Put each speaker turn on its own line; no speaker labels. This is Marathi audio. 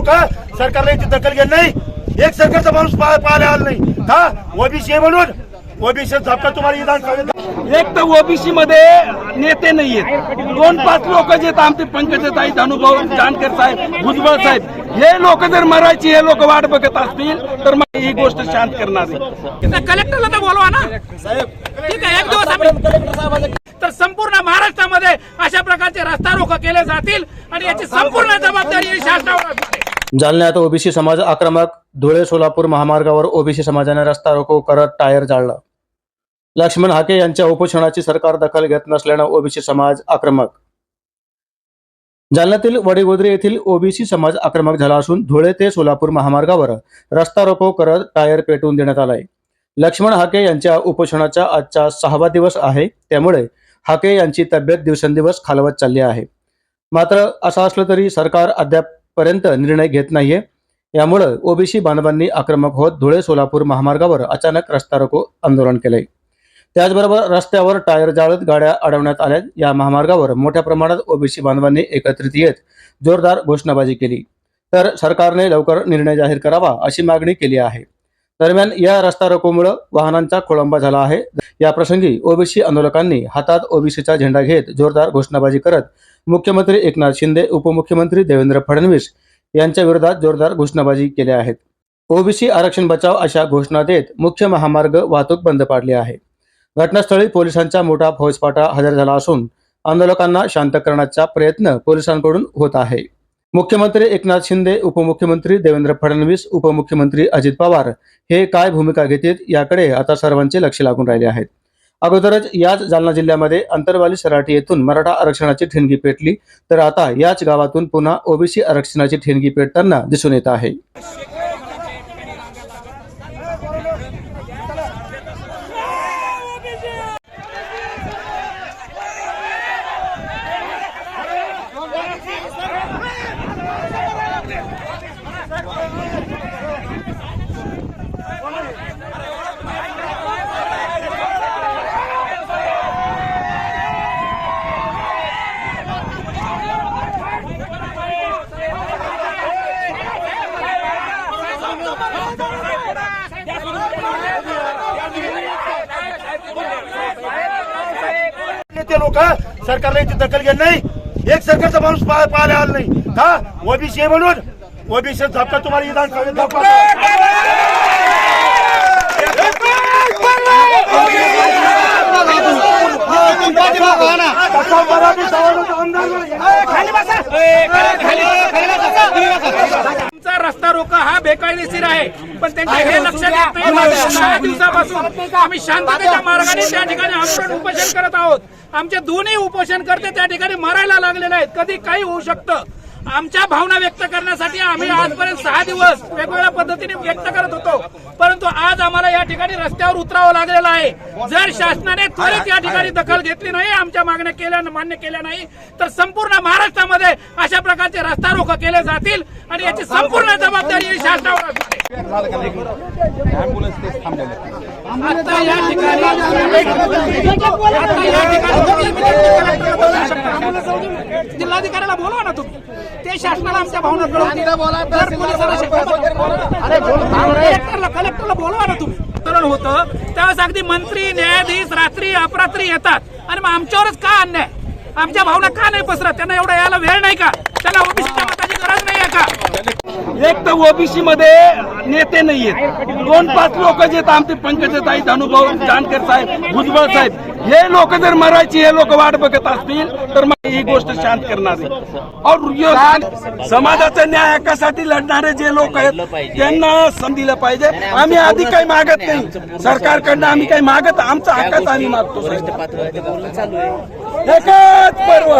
लोक सरकारला याची दखल घेत नाही. एक सरकारचा माणूस पाहायला आला नाही. हा? ओबीसी आहे म्हणून? ओबीसी झपका तुम्हाला विधान
एक तर ओबीसी मध्ये नेते नाहीयेत दोन पाच लोक जे आमचे पंकजताई धनुभाऊ जानकर साहेब भुजबळ साहेब हे लोक जर मरायची हे लोक वाट बघत असतील तर मग ही गोष्ट शांत करणार आहे.
कलेक्टरला तर बोलवा ना. ठीक आहे एक दिवस तर संपूर्ण महाराष्ट्रामध्ये अशा प्रकारचे रस्ता रोको केले जातील आणि याची संपूर्ण जबाबदारी शासनावर.
जालन्यात ओबीसी समाज आक्रमक धुळे सोलापूर महामार्गावर ओबीसी समाजाने रस्ता रोको करत टायर जाळलं. लक्ष्मण हाके यांच्या उपोषणाची सरकार दखल घेत नसल्यानं ओबीसी समाज आक्रमक. जालन्यातील वडीगोद्री येथील ओबीसी समाज आक्रमक झाला असून धुळे ते सोलापूर महामार्गावर रस्ता रोको करत टायर पेटवून देण्यात आलाय. लक्ष्मण हाके यांच्या उपोषणाचा आजचा सहावा दिवस आहे त्यामुळे हाके यांची तब्येत दिवसेंदिवस खालवत चालली आहे. मात्र असं असलं तरी सरकार अद्याप पर्यंत निर्णय घेत नाहीये. यामुळं ओबीसी बांधवांनी आक्रमक होत धुळे सोलापूर महामार्गावर अचानक रस्ता रोको आंदोलन केलंय. त्याचबरोबर रस्त्यावर टायर जाळत गाड्या अडवण्यात आल्या या महामार्गावर मोठ्या प्रमाणात ओबीसी बांधवांनी एकत्रित येत जोरदार घोषणाबाजी केली. तर सरकारने लवकर निर्णय जाहीर करावा अशी मागणी केली आहे. दरम्यान या रस्ता रोकोमुळे वाहनांचा खोळंबा झाला आहे. या प्रसंगी ओबीसी आंदोलकांनी हातात ओबीसीचा झेंडा घेत जोरदार घोषणाबाजी करत मुख्यमंत्री एकनाथ शिंदे उपमुख्यमंत्री देवेंद्र फडणवीस यांच्या विरोधात जोरदार घोषणाबाजी केल्या आहेत. ओबीसी आरक्षण बचाव अशा घोषणा देत मुख्य महामार्ग वाहतूक बंद पाडली आहे. घटनास्थळी पोलिसांचा मोठा फौजपाटा हजर झाला असून आंदोलकांना शांत करण्याचा प्रयत्न पोलिसांकडून होत आहे. मुख्यमंत्री एकनाथ शिंदे उपमुख्यमंत्री देवेंद्र फडणवीस उपमुख्यमंत्री अजित पवार हे काय भूमिका घेतील याकडे आता सर्वांचे लक्ष लागून राहिले आहेत. अगोदरच याच जालना जिल्ह्यामध्ये अंतरवाली सराटी येथून मराठा आरक्षणाची ठिणगी पेटली तर आता याच गावातून पुन्हा ओबीसी आरक्षणाची ठिणगी पेटताना दिसून येत आहे.
ते लोक सरकारला याची दखल घेत नाही। एक सरकारचा माणूस पाहायला आला नाही. हा? ओबीसी आहे म्हणून? ओबीसी झपका तुम्हाला विधान
आमचा रस्ता रोका हा बेकायदेशीर आहे. पण त्यांच्या हे लक्षात येत नाही सहा दिवसापासून आम्ही शांततेच्या मार्गाने त्या ठिकाणी आंदोलन उपोषण करत आहोत. आमचे दोन्ही उपोषणकर्ते त्या ठिकाणी मरायला लागलेले आहेत. कधी काही होऊ शकतं. आमच्या भावना व्यक्त करण्यासाठी आम्ही आजपर्यंत सहा दिवस वेगवेगळ्या पद्धतीने व्यक्त करत होतो. परंतु आज आम्हाला या ठिकाणी रस्त्यावर उतरावं लागलेलं आहे. जर शासनाने त्वरित या ठिकाणी दखल घेतली नाही आमच्या मागण्या केल्या मान्य केल्या नाही तर संपूर्ण महाराष्ट्रामध्ये अशा प्रकारचे रस्ता रोको केले जातील आणि याची संपूर्ण जबाबदारी शासनावर असणार आहे. आता या ठिकाणी आता या ठिकाणी जिल्हाधिकाऱ्याला बोलवा ना तुम्ही. ते शासनाला आमच्या भावना कळवतील. कलेक्टरला कलेक्टरला बोलवा ना तुम्ही. आंदोलन होतं. त्यावेळेस अगदी मंत्री न्यायाधीश रात्री अपरात्री येतात. आणि मग आमच्यावरच का अन्याय? आमच्या भावना का नाही पसरत? त्यांना एवढा यायला वेळ नाही का? त्यांना ओबीसीच्या का
एक तर ओबीसी मध्ये नेते नाहीयेत. दोन पाच लोक जे आहेत आमचे पंकजताई अनुभव जानकर साहेब भुजबळ साहेब हे लोक जर मरायची हे लोक वाट बघत असतील तर ही गोष्ट शांत करणार समाजाचा न्याय हक्कासाठी लढणारे जे लोक आहेत त्यांना दिलं पाहिजे. आम्ही आधी काही मागत नाही. सरकारकडनं आम्ही काही मागत आमचा हक्काच आम्ही मागतो एकच पर्व.